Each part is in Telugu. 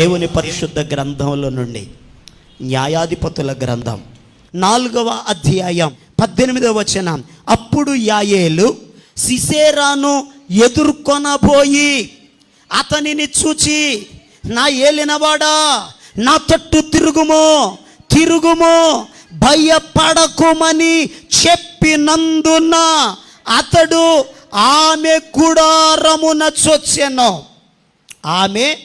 దేవుని పరిశుద్ధ గ్రంథంలో నుండి న్యాయాధిపతుల గ్రంథం. నాలుగవ అధ్యాయం పద్దెనిమిదవ వచనం. అప్పుడు యాయేలు సిసేరాను ఎదుర్కొనబోయి అతనిని చూచి నా ఏలినవాడా నా తట్టు తిరుగుమో తిరుగుమో భయపడకుమని చెప్పినందున అతడు ఆమె గుడారమున చొచ్చెను. ఆమె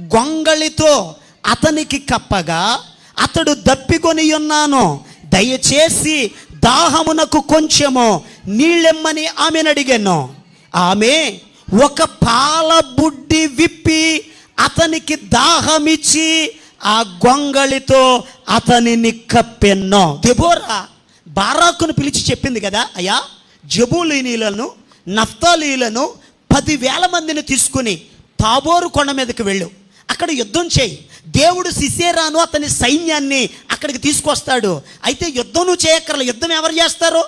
గొంగళితో అతనికి కప్పగా అతడు దప్పికొని ఉన్నాను దయచేసి దాహమునకు కొంచెము నీళ్ళెమ్మని ఆమెను అడిగాను ఆమె ఒక పాల బుడ్డి విప్పి అతనికి దాహమిచ్చి ఆ గొంగళితో అతనిని కప్పెన్నో. దెబోరా బారాకును పిలిచి చెప్పింది కదా అయ్యా జబూలీనీలను నఫ్తాలీలను పదివేల మందిని తీసుకుని తాబోరు కొండ మీదకి వెళ్ళు. అక్కడ యుద్ధం చేయి. దేవుడు సిసేరాను అతని సైన్యాన్ని అక్కడికి తీసుకొస్తాడు. అయితే యుద్ధం నువ్వు చేయక్కర్ల యుద్ధం ఎవరు చేస్తారు?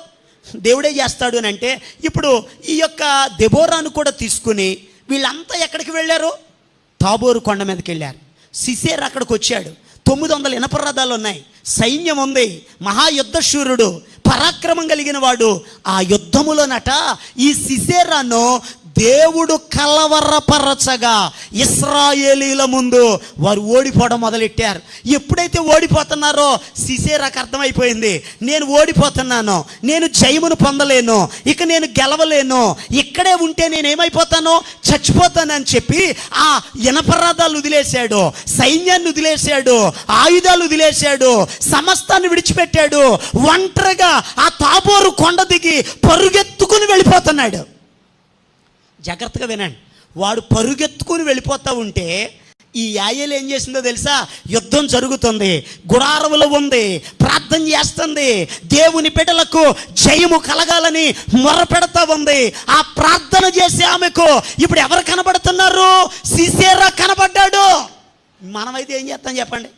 దేవుడే చేస్తాడు అని అంటే ఇప్పుడు ఈ యొక్క దెబోరాను కూడా తీసుకుని వీళ్ళంతా ఎక్కడికి వెళ్ళారు? తాబోరు కొండ మీదకి వెళ్ళారు. సిసేర్ అక్కడికి వచ్చాడు. తొమ్మిది వందల ఇనప రథాలు ఉన్నాయి. సైన్యం ఉంది. మహాయుద్ధ శూరుడు పరాక్రమం కలిగిన వాడు. ఆ యుద్ధములోనట ఈ సిసేరాను దేవుడు కలవరపరచగా ఇస్రాయేలీల ముందు వారు ఓడిపోవడం మొదలెట్టారు. ఎప్పుడైతే ఓడిపోతున్నారో సిసేరాకు అర్థమైపోయింది. నేను ఓడిపోతున్నాను నేను జయమును పొందలేను ఇక నేను గెలవలేను ఇక్కడే ఉంటే నేను ఏమైపోతాను చచ్చిపోతానని చెప్పి ఆ ఇనపరాధాలు వదిలేశాడు సైన్యాన్ని వదిలేశాడు ఆయుధాలు వదిలేశాడు సమస్తాన్ని విడిచిపెట్టాడు ఒంటరిగా ఆ తాబోరు కొండ దిగి పరుగెత్తుకుని వెళ్ళిపోతున్నాడు. జాగ్రత్తగా వినండి. వాడు పరుగెత్తుకుని వెళ్ళిపోతా ఉంటే ఈ యాయలు ఏం చేసిందో తెలుసా? యుద్ధం జరుగుతుంది గుడారములు ఉంది ప్రార్థన చేస్తుంది దేవుని బిడ్డలకు జయము కలగాలని మొరపెడతా ఉంది. ఆ ప్రార్థన చేసే ఆమెకు ఇప్పుడు ఎవరు కనబడుతున్నారు? సిసేరా కనబడ్డాడు. మనమైతే ఏం చేస్తాం చెప్పండి?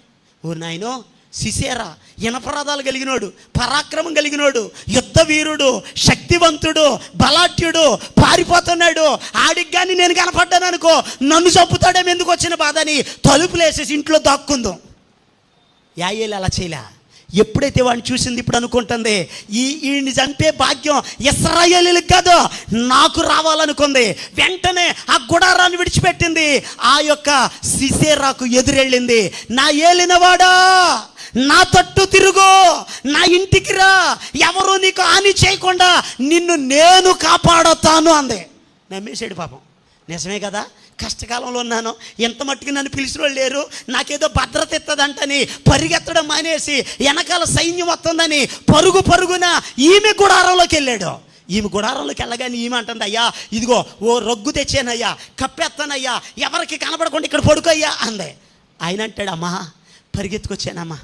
ఓ నాయనో సిసేరా ఇనపరాధాలు కలిగినోడు పరాక్రమం కలిగినోడు యుద్ధ వీరుడు శక్తివంతుడు బలాఢ్యుడు పారిపోతున్నాడు. ఆడికి కానీ నేను కనపడ్డాను అనుకో నన్ను చంపుతాడేమో ఎందుకు వచ్చిన బాధ అని తలుపులేసేసి ఇంట్లో దాక్కుందాం. యాయేలు అలా చేయలే. ఎప్పుడైతే వాడిని చూసింది ఇప్పుడు అనుకుంటుంది ఈ ఈయన్ని చంపే భాగ్యం ఇస్రాయేలీలకు కాదు నాకు రావాలనుకుంది. వెంటనే ఆ గుడారాన్ని విడిచిపెట్టింది. ఆ యొక్క సిసేరాకు ఎదురెళ్ళింది. నా ఏలినవాడా? నా తట్టు తిరుగు నా ఇంటికి రా ఎవరు నీకు హాని చేయకుండా నిన్ను నేను కాపాడతాను అంది. నమ్మేసాడు పాపం. నిజమే కదా కష్టకాలంలో ఉన్నాను ఎంత మట్టుకు నన్ను పిలిచిన వాళ్ళు లేరు నాకేదో భద్రత ఇస్తుందంటని పరిగెత్తడం మానేసి వెనకాల సైన్యం వస్తుందని పరుగు పరుగున ఈమె గుడారంలోకి వెళ్ళాడు. ఈమె గుడారంలోకి వెళ్ళగానే ఈమె అంటుంది అయ్యా ఇదిగో ఓ రొగ్గు తెచ్చానయ్యా కప్పెత్తానయ్యా ఎవరికి కనబడకుండా ఇక్కడ పడుకోయ్యా అంది. ఆయన అంటాడు అమ్మా పరిగెత్తుకొచ్చానమ్మా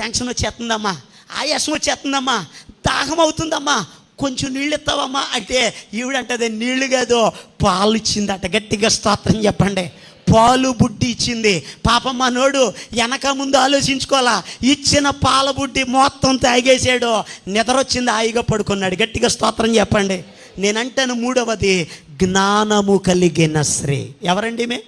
టెన్షన్ వచ్చేస్తుందమ్మా ఆయాసం వచ్చేస్తుందమ్మా దాహం అవుతుందమ్మా కొంచెం నీళ్ళు ఇస్తావమ్మా అంటే ఈవిడంటది నీళ్ళు కాదు పాలు ఇచ్చిందట గట్టిగా స్తోత్రం చెప్పండి. పాలు బుడ్డి ఇచ్చింది. పాపం మనోడు వెనక ముందు ఆలోచించుకోవాలా ఇచ్చిన పాల బుడ్డి మొత్తం తాగేసాడు. నిద్రొచ్చింది హాయిగా పడుకున్నాడు. గట్టిగా స్తోత్రం చెప్పండి. నేనంటాను మూడవది జ్ఞానము కలిగిన స్త్రీ. ఎవరండి మే?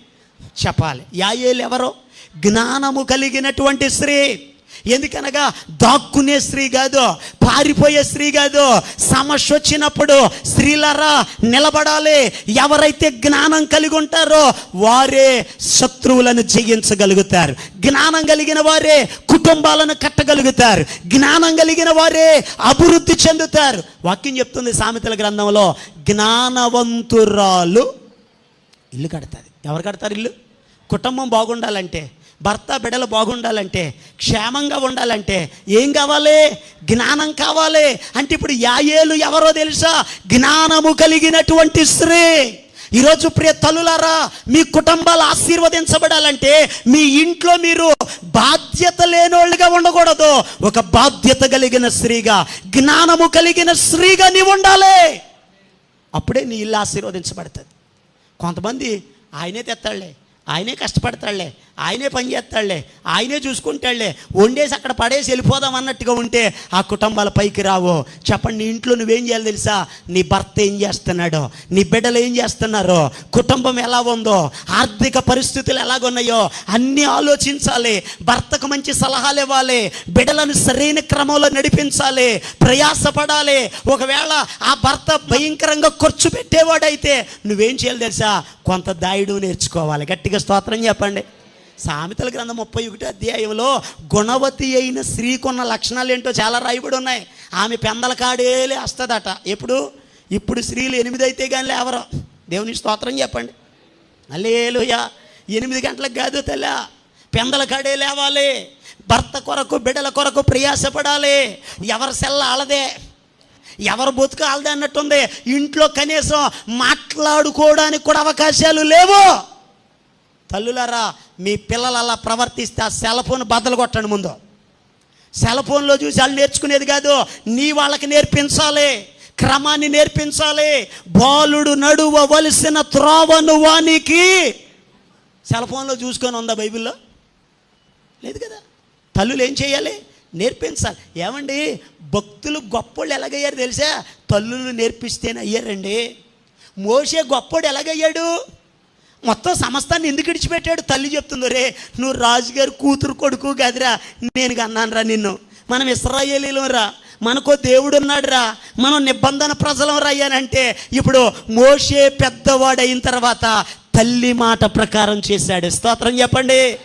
చెప్పాలి. యాయేలు ఎవరు? జ్ఞానము కలిగినటువంటి స్త్రీ. ఎందుకనగా దాక్కునే స్త్రీ కాదు పారిపోయే స్త్రీ కాదు సమస్య వచ్చినప్పుడు స్త్రీలరా నిలబడాలి. ఎవరైతే జ్ఞానం కలిగి ఉంటారో వారే శత్రువులను జయించగలుగుతారు. జ్ఞానం కలిగిన వారే కుటుంబాలను కట్టగలుగుతారు. జ్ఞానం కలిగిన వారే అభివృద్ధి చెందుతారు. వాక్యం చెప్తుంది సామెతల గ్రంథంలో జ్ఞానవంతురాలు ఇల్లు కడతారు ఎవరు కడతారు ఇల్లు? కుటుంబం బాగుండాలంటే భర్త బిడలు బాగుండాలంటే క్షేమంగా ఉండాలంటే ఏం కావాలి? జ్ఞానం కావాలి. అంటే ఇప్పుడు యాయేలు ఎవరో తెలుసా? జ్ఞానము కలిగినటువంటి స్త్రీ. ఈరోజు ప్రియ తల్లులారా మీ కుటుంబాలు ఆశీర్వదించబడాలంటే మీ ఇంట్లో మీరు బాధ్యత లేనోళ్ళుగా ఉండకూడదు. ఒక బాధ్యత కలిగిన స్త్రీగా జ్ఞానము కలిగిన స్త్రీగా నీవు ఉండాలి. అప్పుడే నీ ఇల్లు ఆశీర్వదించబడుతుంది. కొంతమంది ఆయనే తెస్తాడులే ఆయనే కష్టపడతాడులే ఆయనే పని చేస్తాడులే ఆయనే చూసుకుంటాడులే. వండేసి అక్కడ పడేసి వెళ్ళిపోదాం అన్నట్టుగా ఉంటే ఆ కుటుంబాల పైకి రావు. చెప్పండి నీ ఇంట్లో నువ్వేం చేయాలి తెలుసా? నీ భర్త ఏం చేస్తున్నాడో? నీ బిడ్డలు ఏం చేస్తున్నారో? కుటుంబం ఎలా ఉందో ఆర్థిక పరిస్థితులు ఎలాగున్నాయో అన్నీ ఆలోచించాలి. భర్తకు మంచి సలహాలు ఇవ్వాలి. బిడ్డలను సరైన క్రమంలో నడిపించాలి. ప్రయాసపడాలి. ఒకవేళ ఆ భర్త భయంకరంగా ఖర్చు పెట్టేవాడైతే నువ్వేం చేయాలి తెలుసా? కొంత దాయుడు నేర్చుకోవాలి. గట్టిగా స్తోత్రం చెప్పండి. సామెతల గ్రంథం ముప్పై ఒకటి అధ్యాయంలో గుణవతి అయిన స్త్రీకున్న లక్షణాలు ఏంటో చాలా రాయబడి ఉన్నాయి ఆమె పెందల కాడేలే వస్తుందట ఎప్పుడు? ఇప్పుడు స్త్రీలు ఎనిమిది అయితే కానీ లేవరు. దేవుని స్తోత్రం చెప్పండి. అల్లేలుయా ఎనిమిది గంటలకు కాదు తెల్ల. పెందల కాడే లేవాలి. భర్త కొరకు బిడ్డల కొరకు ప్రయాసపడాలి. ఎవరి సెల్ల ఆలదే? ఎవరు బతుకు ఆలదే అన్నట్టుంది. ఇంట్లో కనీసం మాట్లాడుకోవడానికి కూడా అవకాశాలు లేవు. తల్లులారా మీ పిల్లలు అలా ప్రవర్తిస్తే ఆ సెల్ ఫోన్ బద్దలు కొట్టండి ముందు. సెల్ ఫోన్లో చూసి వాళ్ళు నేర్చుకునేది కాదు నీ వాళ్ళకి నేర్పించాలి క్రమాన్ని నేర్పించాలి. బాలుడు నడువవలసిన త్రోవను వానికి. సెల్ ఫోన్లో చూసుకొని ఉందా బైబిల్లో? లేదు కదా. తల్లులు ఏం చేయాలి? నేర్పించాలి. ఏమండి? భక్తులు గొప్పోళ్ళు ఎలాగయ్యారు తెలుసా? తల్లులు నేర్పిస్తేనే అయ్యారండి. మోసే గొప్పోడు ఎలాగయ్యాడు? మొత్తం సమస్తాన్ని ఎందుకు విడిచిపెట్టాడు తల్లి చెప్తుంది రే నువ్వు రాజుగారి కూతురు కొడుకు గదిరా నేను కన్నాను రా నిన్ను. మనం ఇస్రాయేలీలం రా మనకో దేవుడు ఉన్నాడు రా మనం నిబంధన ప్రజలం రా అయ్యానంటే ఇప్పుడు మోషే పెద్దవాడు అయిన తర్వాత తల్లి మాట ప్రకారం చేశాడు. స్తోత్రం చెప్పండి.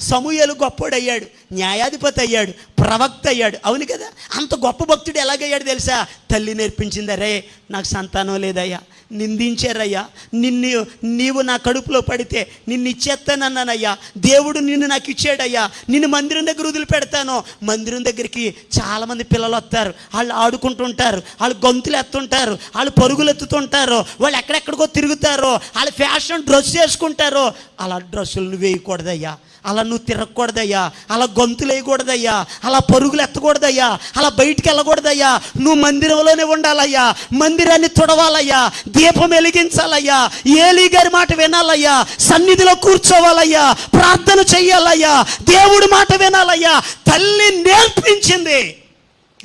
సమూహలు గొప్పోడయ్యాడు న్యాయాధిపతి అయ్యాడు ప్రవక్త అయ్యాడు. అవును కదా? అంత గొప్ప భక్తుడు ఎలాగయ్యాడు తెలుసా? తల్లి నేర్పించిందరే నాకు సంతానం లేదయ్యా. నిందించారయ్యా. నిన్ను నీవు నా కడుపులో పడితే నిన్ను ఇచ్చేస్తానన్నానయ్యా. దేవుడు నిన్ను నాకు ఇచ్చాడయ్యా. నిన్ను మందిరం దగ్గర వదిలిపెడతాను. మందిరం దగ్గరికి చాలామంది పిల్లలు వస్తారు. వాళ్ళు ఆడుకుంటుంటారు. వాళ్ళు గొంతులు ఎత్తుంటారు. వాళ్ళు పరుగులు ఎత్తుతుంటారు. వాళ్ళు ఎక్కడెక్కడికో తిరుగుతారు. వాళ్ళు ఫ్యాషన్ డ్రెస్ చేసుకుంటారో అలా డ్రెస్సులు వేయకూడదయ్యా. అలా నువ్వు తిరగకూడదయ్యా అలా గొంతులు వేయకూడదయ్యా అలా పరుగులు ఎత్తకూడదయ్యా అలా బయటికి వెళ్ళకూడదయ్యా నువ్వు మందిరంలోనే ఉండాలయ్యా మందిరాన్ని తుడవాలయ్యా దీపం వెలిగించాలయ్యా ఏలీ గారి మాట వినాలయ్యా సన్నిధిలో కూర్చోవాలయ్యా ప్రార్థన చెయ్యాలయ్యా దేవుడి మాట వినాలయ్యా తల్లి నేర్పించింది.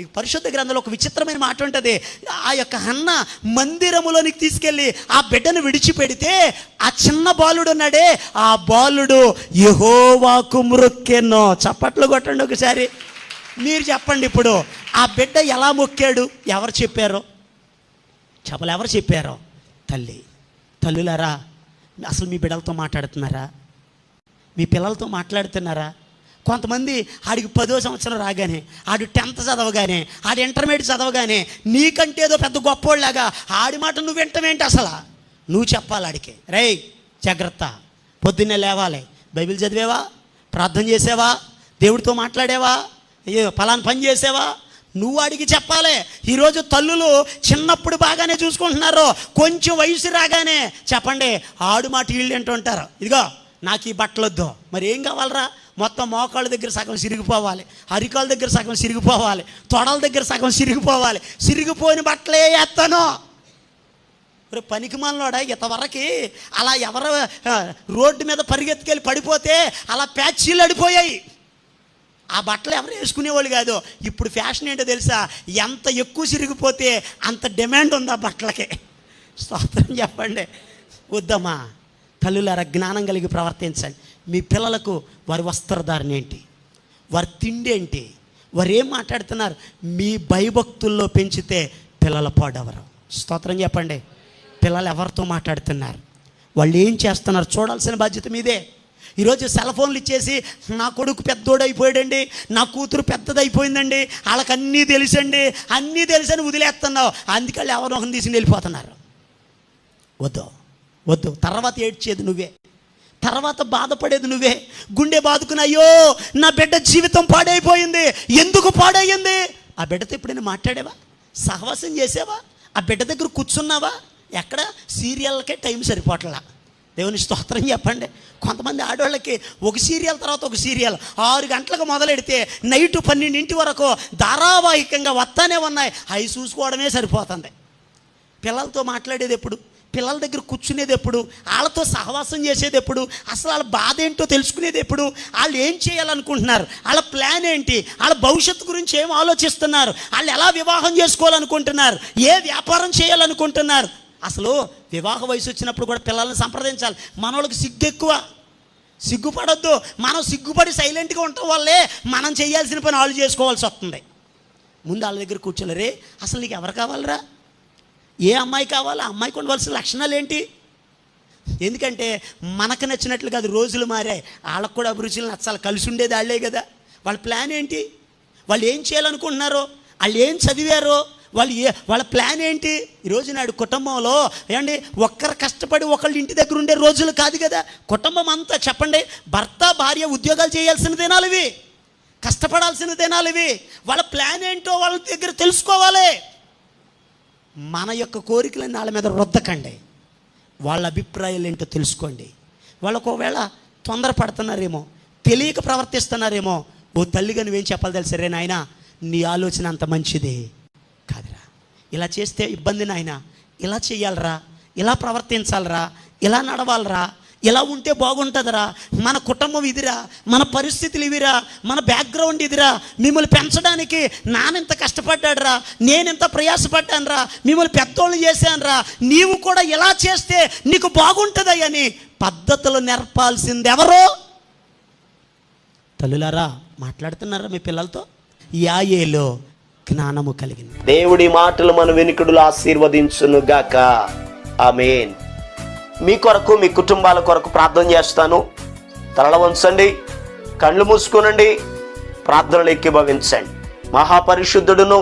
ఈ పరిశుద్ధ గ్రంథంలో ఒక విచిత్రమైన మాట ఉంటుంది. ఆ యొక్క అన్న మందిరములోనికి తీసుకెళ్ళి ఆ బిడ్డను విడిచిపెడితే ఆ చిన్న బాలుడు ఉన్నాడే. ఆ బాలుడు యహోవాకు మృక్కెన్నో చప్పట్లు కొట్టండి ఒకసారి. మీరు చెప్పండి ఇప్పుడు ఆ బిడ్డ ఎలా మొక్కాడు? ఎవరు చెప్పారో? చెప్పలు ఎవరు చెప్పారో? తల్లి. తల్లులారా అసలు మీ బిడ్డలతో మాట్లాడుతున్నారా? మీ పిల్లలతో మాట్లాడుతున్నారా? కొంతమంది ఆడికి పదో సంవత్సరం రాగానే ఆడు టెన్త్ చదవగానే ఆడు ఇంటర్మీడియట్ చదవగానే నీకంటే ఏదో పెద్ద గొప్పోళ్ళలాగా ఆడి మాట నువ్వు వింటమేంటి అసలు? నువ్వు చెప్పాలి ఆడికి. రేయ్ జాగ్రత్త. పొద్దున్నే లేవాలి. బైబిల్ చదివేవా? ప్రార్థన చేసేవా? దేవుడితో మాట్లాడేవా? ఏ ఫలానా పని చేసేవా? నువ్వు అడిగి చెప్పాలి. ఈరోజు తల్లులు చిన్నప్పుడు బాగానే చూసుకుంటున్నారు కొంచెం వయసు రాగానే చెప్పండి ఆడు మాట వీళ్ళు ఏంటంటారు ఇదిగో నాకు ఈ బట్టలు వద్దు. మరి ఏం కావాలరా? మొత్తం మోకాళ్ళ దగ్గర సగం సిరిగిపోవాలి. అరికాల దగ్గర సగం సిరిగిపోవాలి. తొడల దగ్గర సగం సిరిగిపోవాలి. సిరిగిపోయిన బట్టలే వేస్తాను మరి పనికి మనలోడా ఇంతవరకు అలా ఎవరు రోడ్డు మీద పరిగెత్తుకెళ్ళి పడిపోతే అలా ప్యాచీలు అడిపోయాయి. ఆ బట్టలు ఎవరు వేసుకునేవాళ్ళు కాదు. ఇప్పుడు ఫ్యాషన్ ఏంటో తెలుసా? ఎంత ఎక్కువ సిరిగిపోతే అంత డిమాండ్ ఉంది ఆ బట్టలకి. స్తోత్రం చెప్పండి. వద్దమ్మా. తల్లులారా జ్ఞానం కలిగి ప్రవర్తించండి. మీ పిల్లలకు వారి వస్త్రధారణ ఏంటి? వారి తిండి ఏంటి? వారు ఏం మాట్లాడుతున్నారు? మీ భయభక్తుల్లో పెంచితే పిల్లల పాడెవరు. స్తోత్రం చెప్పండి. పిల్లలు ఎవరితో మాట్లాడుతున్నారు? వాళ్ళు ఏం చేస్తున్నారు? చూడాల్సిన బాధ్యత మీదే. ఈరోజు సెల్ ఫోన్లు ఇచ్చేసి నా కొడుకు పెద్దోడు నా కూతురు పెద్దదైపోయిందండి వాళ్ళకి అన్నీ తెలుసండి అన్నీ తెలుసని వదిలేస్తున్నావు. అందుకని ఎవరో ఒకరిని తీసుకుని వెళ్ళిపోతున్నారు. వద్దు. వద్దు. తర్వాత ఏడ్చేది నువ్వే. తర్వాత బాధపడేది నువ్వే. గుండె బాదుకుని అయ్యో నా బిడ్డ జీవితం పాడైపోయింది. ఎందుకు పాడయ్యింది? ఆ బిడ్డతో ఎప్పుడైనా మాట్లాడేవా? సహవాసం చేసేవా? ఆ బిడ్డ దగ్గర కూర్చున్నావా? ఎక్కడ? సీరియల్కే టైం సరిపోట్లా. దేవుని స్తోత్రం చెప్పండి. కొంతమంది ఆడవాళ్ళకి ఒక సీరియల్ తర్వాత ఒక సీరియల్. ఆరు గంటలకు మొదలెడితే నైట్ పన్నెండింటి వరకు ధారావాహికంగా వస్తానే ఉన్నాయి. అవి చూసుకోవడమే సరిపోతుంది. పిల్లలతో మాట్లాడేది ఎప్పుడు? పిల్లల దగ్గర కూర్చునేది ఎప్పుడు? వాళ్ళతో సహవాసం చేసేది ఎప్పుడు? అసలు వాళ్ళ బాధ ఏంటో తెలుసుకునేది ఎప్పుడు? వాళ్ళు ఏం చేయాలనుకుంటున్నారు? వాళ్ళ ప్లాన్ ఏంటి? వాళ్ళ భవిష్యత్తు గురించి ఏం ఆలోచిస్తున్నారు? వాళ్ళు ఎలా వివాహం చేసుకోవాలనుకుంటున్నారు? ఏ వ్యాపారం చేయాలనుకుంటున్నారు? అసలు వివాహ వయసు వచ్చినప్పుడు కూడా పిల్లల్ని సంప్రదించాలి. మనోళ్ళకి సిగ్గు ఎక్కువ. సిగ్గుపడొద్దు. మనం సిగ్గుపడి సైలెంట్గా ఉండటం వల్లే మనం చేయాల్సిన పని వాళ్ళు చేసుకోవాల్సి వస్తుంది. ముందు వాళ్ళ దగ్గర కూర్చోలేరే అసలు నీకు ఎవరు కావాలరా? ఏ అమ్మాయి కావాలో ఆ అమ్మాయికి ఉండవలసిన లక్షణాలు ఏంటి? ఎందుకంటే మనకు నచ్చినట్లు కాదు రోజులు మారాయి. వాళ్ళకు కూడా అభిరుచులు నచ్చాలి. కలిసి ఉండేది వాళ్ళే కదా. వాళ్ళ ప్లాన్ ఏంటి? వాళ్ళు ఏం చేయాలనుకుంటున్నారో? వాళ్ళు ఏం చదివారో? వాళ్ళు ఏ వాళ్ళ ప్లాన్ ఏంటి? ఈరోజు నాడు కుటుంబంలో ఏమండి ఒక్కరు కష్టపడి ఒకళ్ళు ఇంటి దగ్గర ఉండే రోజులు కాదు కదా. కుటుంబం అంతా చెప్పండి భర్త భార్య ఉద్యోగాలు చేయాల్సిన దినాలు ఇవి. కష్టపడాల్సిన దినాలు ఇవి. వాళ్ళ ప్లాన్ ఏంటో వాళ్ళ దగ్గర తెలుసుకోవాలి. మన యొక్క కోరికలను వాళ్ళ మీద రుద్దకండి. వాళ్ళ అభిప్రాయాలు ఏంటో తెలుసుకోండి. వాళ్ళకు ఒకవేళ తొందరపడుతున్నారేమో తెలియక ప్రవర్తిస్తున్నారేమో ఓ తల్లిగా నువ్వేం చెప్పాలి తెలుసు? రే నాయన నీ ఆలోచన అంత మంచిది. కాదురా. ఇలా చేస్తే ఇబ్బంది నాయన. ఇలా చేయాలరా. ఇలా ప్రవర్తించాలరా. ఇలా నడవాలరా. ఇలా ఉంటే బాగుంటుందిరా? మన కుటుంబం ఇదిరా మన పరిస్థితులు ఇవిరా మన బ్యాక్గ్రౌండ్ ఇదిరా. మిమ్మల్ని పెంచడానికి నానెంత కష్టపడ్డాడురా నేనింత ప్రయాసపడ్డానురా మిమ్మల్ని పెద్దోళ్ళు చేశానురా. నీవు కూడా ఇలా చేస్తే నీకు బాగుంటుందయ్యని పద్ధతులు నేర్పాల్సింది ఎవరు? తల్లులారా మాట్లాడుతున్నారా మీ పిల్లలతో? యాయేలో జ్ఞానము కలిగింది. దేవుడి మాటలు మన వెనుకడులు ఆశీర్వదించును గాక ఆమెన్. మీ కొరకు మీ కుటుంబాల కొరకు ప్రార్థన చేస్తాను. తలల వంచండి కళ్ళు మూసుకోనండి ప్రార్థనలు ఎక్కిభవించండి మహాపరిశుద్ధుడును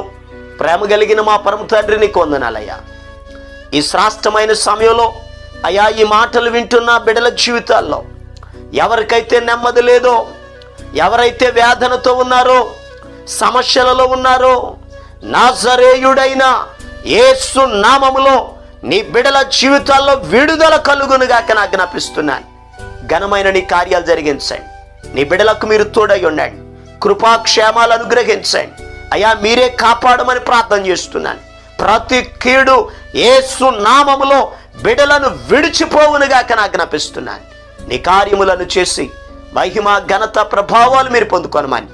ప్రేమ కలిగిన మా పరమ తండ్రిని కొందనాలయ్యా ఈ శ్రాష్టమైన సమయంలో అయా ఈ మాటలు వింటున్న బిడల జీవితాల్లో ఎవరికైతే నెమ్మది లేదో ఎవరైతే వేదనతో ఉన్నారో సమస్యలలో ఉన్నారో నాజరేయుడైన ఏసు నామములో నీ బిడల జీవితాల్లో విడుదల కలుగునుగాక నాకు జ్ఞాపిస్తున్నాను ఘనమైన నీ కార్యాలు జరిగించండి. నీ బిడలకు మీరు తోడై ఉండండి. కృపాక్షేమాలు అనుగ్రహించండి. అయా మీరే కాపాడమని ప్రార్థన చేస్తున్నాను. ప్రతి కీడు ఏసు నామములో బిడలను విడిచిపోవునుగాక నాకు జ్ఞాపిస్తున్నాను. నీ కార్యములను చేసి మహిమ ఘనత ప్రభావాలు మీరు పొందుకొనమని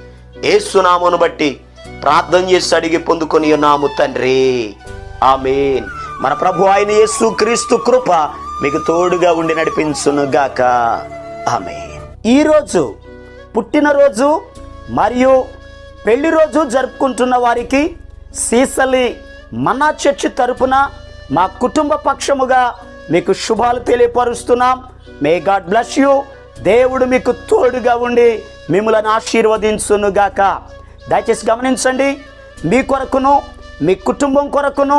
ఏసునామను బట్టి ప్రార్థన చేసి అడిగి పొందుకొని నాము తండ్రి. ఆమెన్. మన ప్రభు ఆయన యేసు క్రీస్తు కృప మీకు తోడుగా ఉండి నడిపించును గాక ఆమె ఈరోజు పుట్టినరోజు మరియు పెళ్ళి రోజు జరుపుకుంటున్న వారికి సీసలి మన్నా చర్చి తరపున మా కుటుంబ పక్షముగా మీకు శుభాలు తెలియపరుస్తున్నాం. మే గాడ్ బ్లెస్ యూ దేవుడు మీకు తోడుగా ఉండి మిమ్మల్ని ఆశీర్వదించును గాక దయచేసి గమనించండి. మీ కొరకును మీ కుటుంబం కొరకును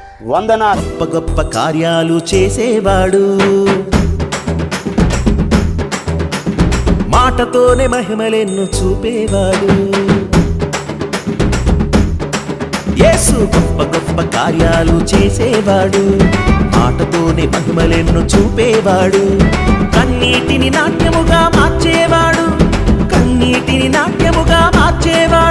వందనాలు. గొప్ప గొప్ప కార్యాలు చేసేవాడు. మాటతోనే మహిమలెన్ను చూపేవాడు. యేసు గొప్ప గొప్ప కార్యాలు చేసేవాడు. మాటతోనే మహిమలెన్ను చూపేవాడు. కన్నీటిని నాట్యముగా మార్చేవాడు. కన్నీటిని నాట్యముగా మార్చేవాడు.